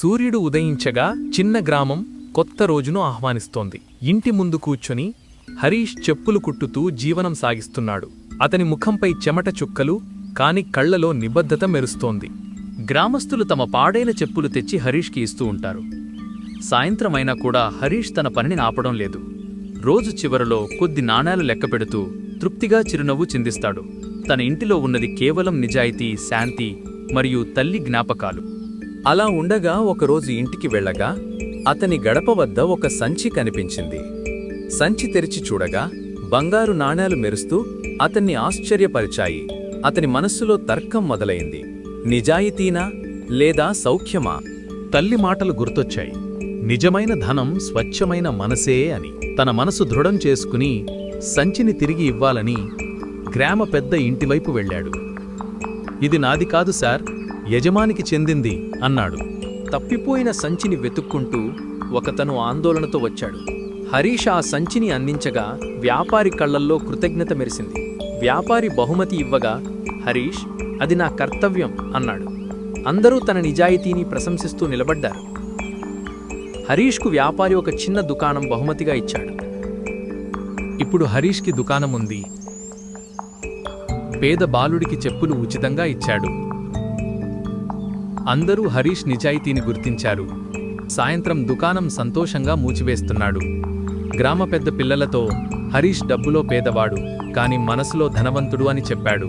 సూర్యుడు ఉదయించగా చిన్న గ్రామం కొత్త రోజును ఆహ్వానిస్తోంది. ఇంటి ముందు కూర్చొని హరీష్ చెప్పులు కుట్టుతూ జీవనం సాగిస్తున్నాడు. అతని ముఖంపై చెమట చుక్కలు కాని కళ్ళలో నిబద్ధత మెరుస్తోంది. గ్రామస్తులు తమ పాడైన చెప్పులు తెచ్చి హరీష్కి ఇస్తూ ఉంటారు. సాయంత్రమైనా కూడా హరీష్ తన పనిని ఆపడం లేదు. రోజు చివరలో కొద్ది నాణేలు లెక్కపెడుతూ తృప్తిగా చిరునవ్వు చిందిస్తాడు. తన ఇంటిలో ఉన్నది కేవలం నిజాయితీ శాంతి మరియు తల్లి జ్ఞాపకాలు. అలా ఉండగా ఒకరోజు ఇంటికి వెళ్ళగా అతని గడప వద్ద ఒక సంచి కనిపించింది. సంచి తెరిచి చూడగా బంగారు నాణేలు మెరుస్తూ అతన్ని ఆశ్చర్యపరిచాయి. అతని మనస్సులో తర్కం మొదలైంది. నిజాయితీనా లేదా సౌఖ్యమా? తల్లి మాటలు గుర్తొచ్చాయి. నిజమైన ధనం స్వచ్ఛమైన మనసే అని. తన మనసు దృఢం చేసుకుని సంచిని తిరిగి ఇవ్వాలని గ్రామ పెద్ద ఇంటివైపు వెళ్ళాడు. ఇది నాది కాదు సార్. యజమానికి చెందింది అన్నాడు. తప్పిపోయిన సంచిని వెతుక్కుంటూ ఒకతను ఆందోళనతో వచ్చాడు. హరీష్ ఆ సంచిని అందించగా వ్యాపారి కళ్ళల్లో కృతజ్ఞత మెరిసింది. వ్యాపారి బహుమతి ఇవ్వగా హరీష్ అది నా కర్తవ్యం అన్నాడు. అందరూ తన నిజాయితీని ప్రశంసిస్తూ నిలబడ్డారు. హరీష్కు వ్యాపారి ఒక చిన్న దుకాణం బహుమతిగా ఇచ్చాడు. ఇప్పుడు హరీష్కి దుకాణం ఉంది. పేద బాలుడికి చెప్పులు ఉచితంగా ఇచ్చాడు. అందరూ హరీష్ నిజాయితీని గుర్తించారు. సాయంత్రం దుకాణం సంతోషంగా మూచివేస్తున్నాడు. గ్రామ పెద్ద పిల్లలతో హరీష్ డబ్బులో పేదవాడు కాని మనసులో ధనవంతుడు అని చెప్పాడు.